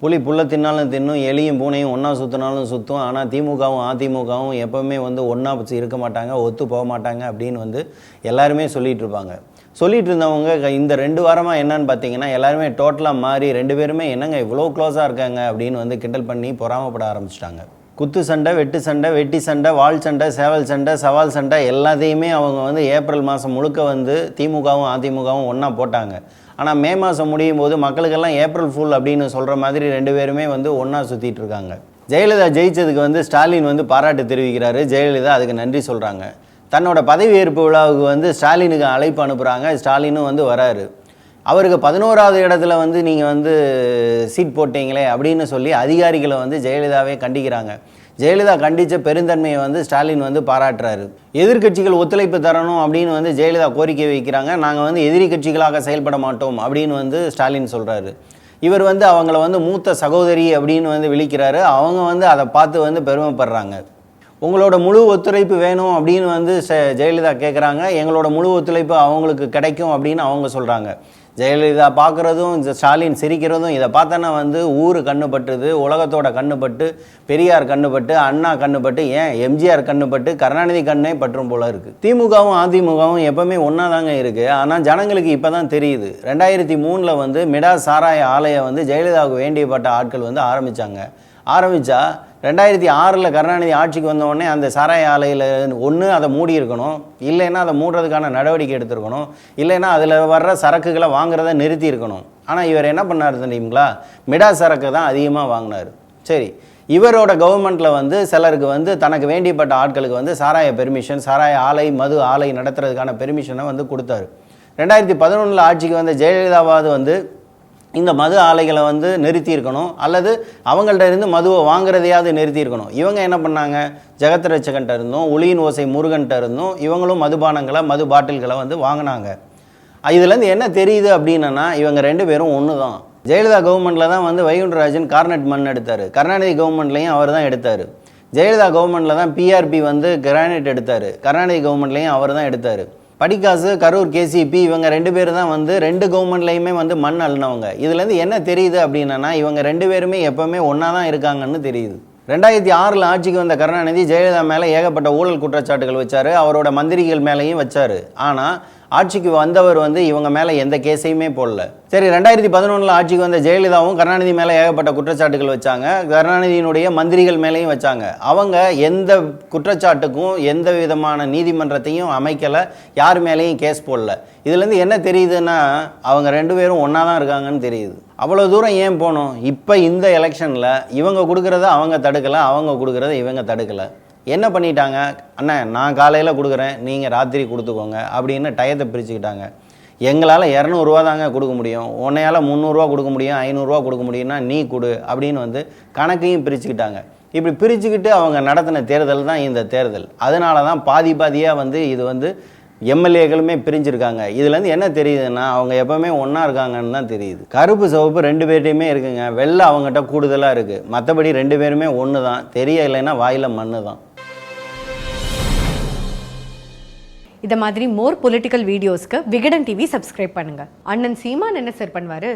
புலி புல்ல தின்னாலும் தின்னும் எலியும் பூனையும் ஒன்றா சுற்றினாலும் சுற்றும் ஆனால் திமுகவும் அதிமுகவும் எப்போவுமே வந்து ஒன்றா இருக்க மாட்டாங்க ஒத்து போக மாட்டாங்க அப்படின்னு வந்து எல்லாருமே சொல்லிட்டு இருப்பாங்க. சொல்லிட்டு இருந்தவங்க இந்த ரெண்டு வாரமாக என்னன்னு பார்த்தீங்கன்னா எல்லாருமே டோட்டலாக மாறி ரெண்டு பேருமே என்னங்க இவ்வளோ க்ளோஸாக இருக்காங்க அப்படின்னு வந்து கிண்டல் பண்ணி பொறாமப்பட ஆரம்பிச்சிட்டாங்க. குத்து சண்டை வெட்டு சண்டை வெட்டி சண்டை வாள் சண்டை சேவல் சண்டை சவால் சண்டை எல்லாத்தையுமே அவங்க வந்து ஏப்ரல் மாதம் முழுக்க வந்து திமுகவும் அதிமுகவும் ஒன்றா போட்டாங்க. ஆனால் மே மாதம் முடியும் போது மக்களுக்கெல்லாம் ஏப்ரல் ஃபுல் அப்படின்னு சொல்கிற மாதிரி ரெண்டு பேருமே வந்து ஒன்றா சுற்றிட்டு இருக்காங்க. ஜெயலலிதா ஜெயிச்சதுக்கு வந்து ஸ்டாலின் வந்து பாராட்டு தெரிவிக்கிறாரு. ஜெயலலிதா அதுக்கு நன்றி சொல்கிறாங்க தன்னோட பதவியேற்பு விழாவுக்கு வந்து ஸ்டாலினுக்கு அழைப்பு அனுப்புகிறாங்க ஸ்டாலினும் வந்து வராரு. அவருக்கு பதினோராவது இடத்துல வந்து நீங்கள் வந்து சீட் போட்டீங்களே அப்படின்னு சொல்லி அதிகாரிகளை வந்து ஜெயலலிதாவே கண்டிக்கிறாங்க. ஜெயலலிதா கண்டித்த பெருந்தன்மையை வந்து ஸ்டாலின் வந்து பாராட்டுறாரு. எதிர்க்கட்சிகள் ஒத்துழைப்பு தரணும் அப்படின்னு வந்து ஜெயலலிதா கோரிக்கை வைக்கிறாங்க. நாங்கள் வந்து எதிரி கட்சிகளாக செயல்பட மாட்டோம் அப்படின்னு வந்து ஸ்டாலின் சொல்கிறாரு இவர் வந்து அவங்கள வந்து மூத்த சகோதரி அப்படின்னு வந்து விழிக்கிறாரு. அவங்க வந்து அதை பார்த்து வந்து பெருமைப்படுறாங்க. உங்களோட முழு ஒத்துழைப்பு வேணும் அப்படின்னு வந்து ஜெயலலிதா கேட்குறாங்க எங்களோட முழு ஒத்துழைப்பு அவங்களுக்கு கிடைக்கும் அப்படின்னு அவங்க சொல்கிறாங்க ஜெயலலிதா பார்க்குறதும் இந்த ஸ்டாலின் சிரிக்கிறதும் இதை பார்த்தோன்னா வந்து ஊர் கண்ணுப்பட்டுது உலகத்தோட கண்ணுப்பட்டு பெரியார் கண்ணுப்பட்டு அண்ணா கண்ணுப்பட்டு ஏன் எம்ஜிஆர் கண்ணுப்பட்டு கருணாநிதி கண்ணே பற்றும் போல இருக்குது திமுகவும் அதிமுகவும் எப்பவுமே ஒன்றா தாங்க இருக்குது ஆனால் ஜனங்களுக்கு இப்போ தான் தெரியுது. ரெண்டாயிரத்தி மூணில் வந்து மிடா சாராய ஆலயம் வந்து ஜெயலலிதாவுக்கு வேண்டியப்பட்ட ஆட்கள் வந்து ஆரம்பித்தாங்க ஆரம்பித்தா ரெண்டாயிரத்தி ஆறில் கருணாநிதி ஆட்சிக்கு வந்தவுடனே அந்த சாராய ஆலையில் ஒன்று அதை மூடி இருக்கணும் இல்லைன்னா அதை மூடுறதுக்கான நடவடிக்கை எடுத்திருக்கணும். இல்லைன்னா அதில் வர்ற சரக்குகளை வாங்க வாங்குறத நிறுத்தி இருக்கணும். ஆனால் இவர் என்ன பண்ணார் தெரியுங்களா? மிடா சரக்கு தான் அதிகமாக வாங்கினார். சரி இவரோட கவர்மெண்ட்டில் வந்து சிலருக்கு வந்து தனக்கு வேண்டியப்பட்ட ஆட்களுக்கு வந்து சாராய பெர்மிஷன் சாராய ஆலை மது ஆலை நடத்துறதுக்கான பெர்மிஷனை வந்து கொடுத்தாரு. ரெண்டாயிரத்தி பதினொன்றில் ஆட்சிக்கு வந்த ஜெயலலிதாவாவது வந்து இந்த மது ஆலைகளை வந்து நிறுத்தி இருக்கணும். அல்லது அவங்கள்ட்ட இருந்து மதுவை வாங்குறதையாவது நிறுத்தி இருக்கணும். இவங்க என்ன பண்ணாங்க? ஜெகத் ரட்சகன்ட்ட இருந்தும் ஒளியின் ஓசை முருகன்ட்ட இருந்தும் இவங்களும் மதுபானங்களை மது பாட்டில்களை வந்து வாங்கினாங்க. இதுலேருந்து என்ன தெரியுது அப்படின்னா இவங்க ரெண்டு பேரும் ஒன்று தான் ஜெயலலிதா கவர்மெண்ட்டில் தான் வந்து வைகுண்டராஜன் கார்னெட் மண் எடுத்தார். கருணாநிதி கவர்மெண்ட்லேயும் அவர் தான் எடுத்தார். ஜெயலலிதா கவர்மெண்ட்டில் தான் பிஆர்பி வந்து கிரானைட் எடுத்தார். கருணாநிதி கவர்மெண்ட்லேயும் அவர் தான் எடுத்தார். படிக்காசு கரூர் கேசிபி இவங்க ரெண்டு பேர் தான் வந்து ரெண்டு கவர்மெண்ட்லேயுமே வந்து மண் அள்ளினவங்க இதுலேருந்து என்ன தெரியுது அப்படின்னா இவங்க ரெண்டு பேருமே எப்போவுமே ஒன்றா தான் இருக்காங்கன்னு தெரியுது. ரெண்டாயிரத்தி ஆறில் ஆட்சிக்கு வந்த கருணாநிதி ஜெயலலிதா மேலே ஏகப்பட்ட ஊழல் குற்றச்சாட்டுகள் வச்சார். அவரோட மந்திரிகள் மேலேயும் வச்சார். ஆனால் ஆட்சிக்கு வந்தவர் வந்து இவங்க மேலே எந்த கேஸையுமே போடல. சரி ரெண்டாயிரத்தி பதினொன்றில் ஆட்சிக்கு வந்த ஜெயலலிதாவும் கருணாநிதி மேலே ஏகப்பட்ட குற்றச்சாட்டுகள் வச்சாங்க. கருணாநிதியினுடைய மந்திரிகள் மேலேயும் வச்சாங்க. அவங்க எந்த குற்றச்சாட்டுக்கும் எந்த விதமான நீதிமன்றத்தையும் அமைக்கலை. யார் மேலேயும் கேஸ் போடல. இதுலேருந்து என்ன தெரியுதுன்னா அவங்க ரெண்டு பேரும் ஒன்றா தான் இருக்காங்கன்னு தெரியுது. அவ்வளோ தூரம் ஏன் போகணும் இப்போ இந்த எலெக்ஷனில் இவங்க கொடுக்குறத அவங்க தடுக்கலை அவங்க கொடுக்குறத இவங்க தடுக்கலை. என்ன பண்ணிட்டாங்க? அண்ணா நான் காலையில் கொடுக்குறேன் நீங்கள் ராத்திரி கொடுத்துக்கோங்க அப்படின்னு டயத்தை பிரிச்சுக்கிட்டாங்க. எங்களால் இரநூறுவா தாங்க கொடுக்க முடியும். உன்னையால் முந்நூறுரூவா கொடுக்க முடியும் ஐநூறுரூவா கொடுக்க முடியும்னா நீ கொடு அப்படின்னு வந்து கணக்கையும் பிரிச்சுக்கிட்டாங்க. இப்படி பிரிச்சுக்கிட்டு அவங்க நடத்தின தேர்தல் தான் இந்த தேர்தல். அதனால தான் பாதி பாதியாக வந்து இது வந்து எம்எல்ஏக்களுமே பிரிஞ்சிருக்காங்க. இதுலேருந்து என்ன தெரியுதுன்னா அவங்க எப்போவுமே ஒன்றா இருக்காங்கன்னு தான் தெரியுது. கருப்பு சிவப்பு ரெண்டு பேர்ட்டையுமே இருக்குங்க. வெள்ளை அவங்ககிட்ட கூடுதலாக இருக்குது மற்றபடி ரெண்டு பேருமே ஒன்று தான் தெரிய இல்லைன்னா வாயில் மண்ணு தான் இதை மாதிரி மோர் பொலிட்டிக்கல் வீடியோஸ்க்கு விகடன் டிவி சப்ஸ்கிரைப் பண்ணுங்க. அண்ணன் சீமான் என்ன சார் பண்ணுவாரு?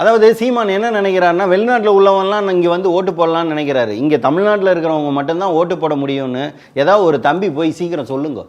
அதாவது சீமான் என்ன நினைக்கிறாருன்னா வெளிநாட்டில் உள்ளவன்லாம் இங்கே வந்து ஓட்டு போடலான்னு நினைக்கிறாரு. இங்கே தமிழ்நாட்டில் இருக்கிறவங்க மட்டும்தான் ஓட்டு போட முடியும்னு ஏதாவது ஒரு தம்பி போய் சீக்கிரம் சொல்லுங்க.